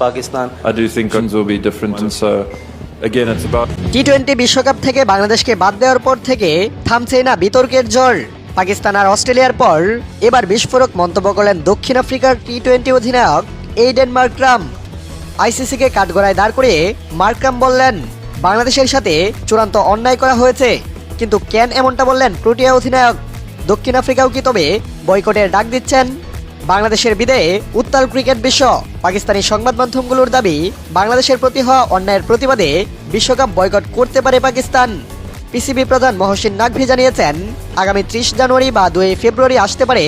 Pakistan. I do think things will be different, and so again, it's about T twenty বিশ্বকাপ থেকে বাংলাদেশকে বাদ দেওয়ার পর থেকে থামছেই না বিতর্কের জ্বর পাকিস্তান আর অস্ট্রেলিয়ার পর এবার বিস্ফোরক মন্তব্য করলেন দক্ষিণ আফ্রিকার টি টোয়েন্টি অধিনায়ক এইডেন মার্ক্রাম আইসিসিকে কাঠগড়ায় দাঁড় করিয়ে মার্ক্রাম বললেন বাংলাদেশের সাথে চূড়ান্ত অন্যায় করা হয়েছে কিন্তু কেন এমনটা বললেন প্রোটিয়া অধিনায়ক? দক্ষিণ আফ্রিকাও কি তবে বয়কটের ডাক দিচ্ছেন? বাংলাদেশের বিদায়ে উত্তাল ক্রিকেট বিশ্ব, পাকিস্তানি সংবাদ মাধ্যমগুলোর দাবি, বাংলাদেশের প্রতি হওয়া অন্যায়ের প্রতিবাদে বিশ্বকাপ বয়কট করতে পারে পাকিস্তান। পিসিবি প্রধান মহসিন নাকভি জানিয়েছেন, আগামী ত্রিশ জানুয়ারি বা দুই ফেব্রুয়ারি আসতে পারে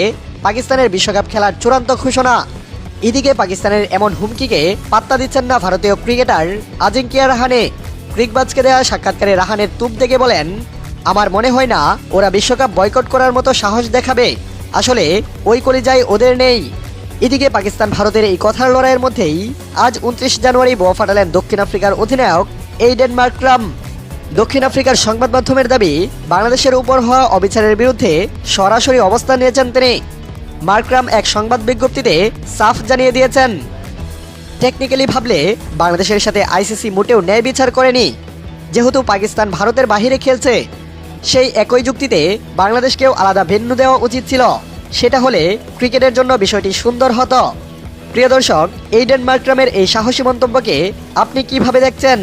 পাকিস্তানের বিশ্বকাপ খেলার চূড়ান্ত ঘোষণা। এদিকে পাকিস্তানের এমন হুমকিকে পাত্তা দিচ্ছেন না ভারতীয় ক্রিকেটার আজিঙ্কিয়া রাহানে। ক্রিকবাজকে দেওয়া সাক্ষাৎকারে রাহানের তুপ দেখে বলেন, আমার মনে হয় না, ওরা বিশ্বকাপ বয়কট করার মতো সাহস দেখাবে। আসলে ওই কলিজায় ওদের নেই। এদিকে পাকিস্তান ভারতের এই কথার লড়াইয়ের মধ্যেই আজ উনত্রিশ জানুয়ারি বোয়া ফাটালেন দক্ষিণ আফ্রিকার অধিনায়ক এইডেন মার্ক্রাম। দক্ষিণ আফ্রিকার সংবাদ মাধ্যমের দাবি, বাংলাদেশের উপর হওয়া অবিচারের বিরুদ্ধে সরাসরি অবস্থান নিয়েছেন তিনি। মার্ক্রাম এক সংবাদ বিজ্ঞপ্তিতে সাফ জানিয়ে দিয়েছেন, টেকনিক্যালি ভাবলে বাংলাদেশের সাথে আইসিসি মোটেও ন্যায় বিচার করেনি। যেহেতু পাকিস্তান ভারতের বাহিরে খেলছে সেই একই যুক্তিতে বাংলাদেশকেও আলাদা ভেন্যু দেওয়া উচিত ছিল। সেটা হলে ক্রিকেটের জন্য বিষয়টি সুন্দর হতো। প্রিয় দর্শক এইডেন মার্ক্রামের এই সাহসী মন্তব্যকে আপনি কীভাবে দেখছেন?